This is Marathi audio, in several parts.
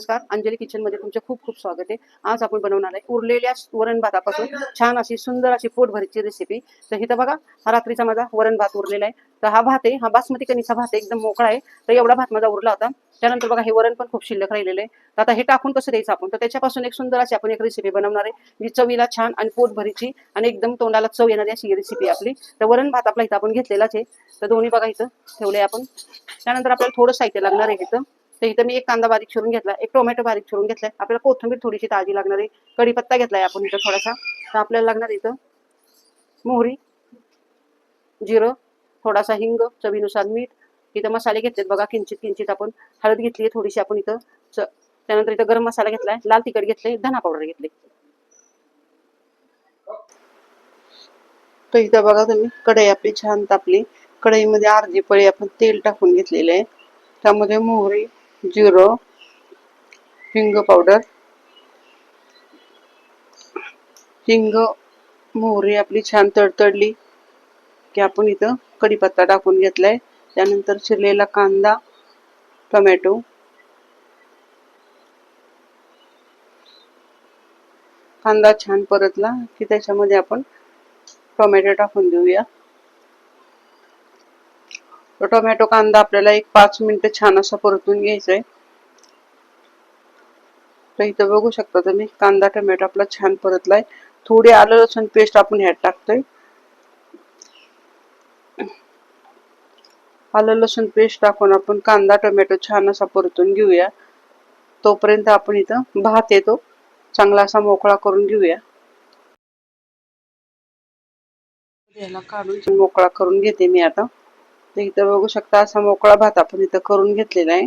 नमस्कार. अंजली किचनमध्ये तुमचे खूप खूप स्वागत आहे. आज आपण बनवणार आहे उरलेल्या वरण भातापासून छान अशी सुंदर अशी पोटभरीची रेसिपी तर इथं बघा हा रात्रीचा माझा वरण भात उरलेला आहे. तर हा भात आहे हा बासमती कणीचा भात एकदम मोकळा आहे. तर एवढा भात माझा उरला होता. त्यानंतर बघा हे वरण पण खूप शिल्लक राहिलेलं आहे. तर आता हे टाकून कसं द्यायचं आपण? तर त्याच्यापासून एक सुंदर अशी आपण एक रेसिपी बनवणार आहे जी चवीला छान आणि पोटभरीची आणि एकदम तोंडाला चव येणारी अशी रेसिपी आपली. तर वरण भात आपला इथं आपण घेतलेलाच आहे. तर दोन्ही बघा इथं ठेवले आपण. त्यानंतर आपल्याला थोडं साहित्य लागणार आहे इथं. तर इथं मी एक कांदा बारीक चिरून घेतला एक टोमॅटो बारीक चिरून घेतलाय आपल्याला कोथिंबीर थोडीशी ताजी लागणार आहे. कढीपत्ता घेतलाय आपण इथं थोडासा. तर आपल्याला लागणार इथं मोहरी जिरं थोडासा हिंग चवीनुसार मीठ. इथं मसाले घेतलेत बघा किंचित किंचित आपण. हळद घेतली आहे थोडीशी आपण इथं. च- त्यानंतर इथं गरम मसाला घेतलाय. लाल तिखट घेतले धना पावडर घेतले तर इथं बघा तुम्ही कढई आपली छान तापली. कढईमध्ये अर्धी पळी आपण तेल टाकून घेतलेले आहे. त्यामध्ये मोहरी जिरो हिंग पावडर हिंग मोहरी आपली छान तडतडली की आपण इथं कढीपत्ता टाकून घेतलाय. त्यानंतर चिरलेला कांदा टोमॅटो कांदा छान परतला की त्याच्यामध्ये आपण टोमॅटो टाकून देऊया. तो टोमॅटो कांदा आपल्याला एक पाच मिनिटं छान असा परतून घ्यायचा आहे तर इथं बघू शकता तुम्ही कांदा टोमॅटो आपला छान परतलाय. थोडी आलं लसूण पेस्ट आपण ह्यात टाकतोय. आलं लसूण पेस्ट टाकून आपण कांदा टोमॅटो छान असा परतून घेऊया. तोपर्यंत आपण इथं भात येतो. चांगला असा मोकळा करून घेऊया. याला काढून मोकळा करून घेते मी आता. तर इथं बघू शकता असा मोकळा भात आपण इथं करून घेतलेला आहे.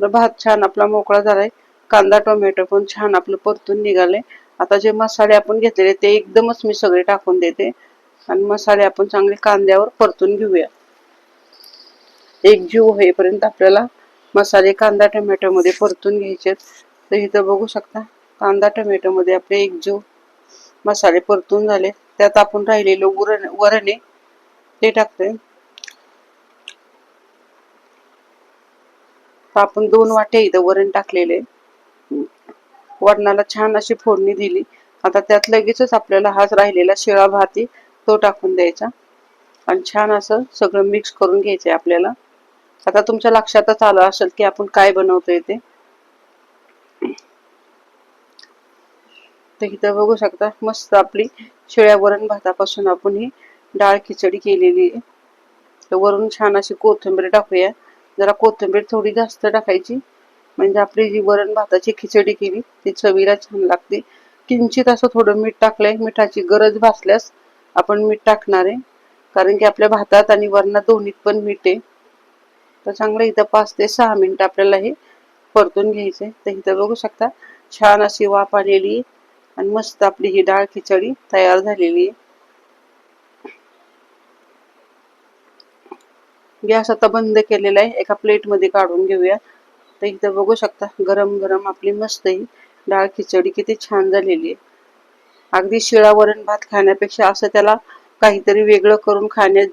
तर भात छान आपला मोकळा झालाय. कांदा टोमॅटो पण छान आपलं परतून निघाले आता जे मसाले आपण घेतलेले ते एकदमच मी सगळे टाकून देते. आणि मसाले आपण चांगले कांद्यावर परतून घेऊया. एक जीव होईपर्यंत आपल्याला मसाले कांदा टोमॅटो मध्ये परतून घ्यायचे तर इथं बघू शकता कांदा टोमॅटो मध्ये आपले एक जीव मसाले परतून झाले त्यात आपण राहिलेलं वरण वरण आहे. ते टाकतोय. आपण दोन वाटे इथं वरण टाकलेले. वरणाला छान अशी फोडणी दिली. आता त्यात लगेचच आपल्याला हाच राहिलेला शिळा भात तो टाकून द्यायचा. आणि छान असं सगळं मिक्स करून घ्यायचंय आपल्याला. आता तुमच्या लक्षातच आलं असेल की आपण काय बनवतोय ते. तर इथं बघू शकता मस्त आपली शिळ्या वरण भातापासून आपण ही डाळ खिचडी केलेली आहे. तर वरून छान अशी कोथिंबीर टाकूया. जरा कोथिंबीर थोडी जास्त टाकायची. म्हणजे आपली जी वरण भाताची खिचडी केली ती चवीला छान लागते. किंचित असं थोडं मीठ टाकलंय. मिठाची गरज भासल्यास आपण मीठ टाकणार आहे. कारण की आपल्या भातात आणि वरणात दोन्हीत पण मीठ आहे. तर चांगलं इथं पाच ते सहा मिनिट आपल्याला हे परतून घ्यायचंय. तर इथं बघू शकता छान अशी वाफ आलेली आहे. आणि मस्त आपली ही डाळ खिचडी तयार झालेली आहे. गॅस आता बंद केलेला आहे. एका प्लेटमध्ये काढून घेऊया. तर इथं बघू शकता गरम गरम आपली मस्त ही डाळ खिचडी किती छान झालेली आहे. अगदी शिळा वरण भात खाण्यापेक्षा असं त्याला काहीतरी वेगळं करून खाण्यात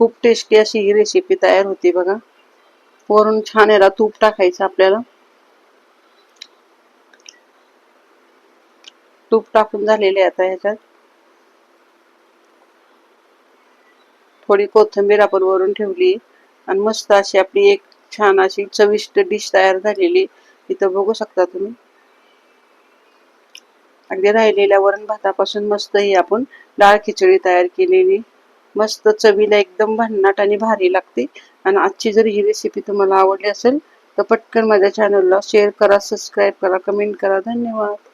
खूप टेस्टी अशी ही रेसिपी तयार होती बघा. वरून छान याला तूप टाकायचं आपल्याला. तूप टाकून झालेले आता ह्याच्यात. थोडी कोथिंबीर आपण वरून ठेवली. आणि मस्त अशी आपली एक छान अशी चविष्ट डिश तयार झालेली. इथं बघू शकता तुम्ही. अगदी राहिलेल्या वरण भातापासून मस्त ही आपण डाळ खिचडी तयार केलेली. मस्त चवीला एकदम भन्नाट आणि भारी लागते. आणि आजची जर ही रेसिपी तुम्हाला आवडली असेल तर पटकन माझ्या चॅनलला शेअर करा सबस्क्राईब करा कमेंट करा. धन्यवाद.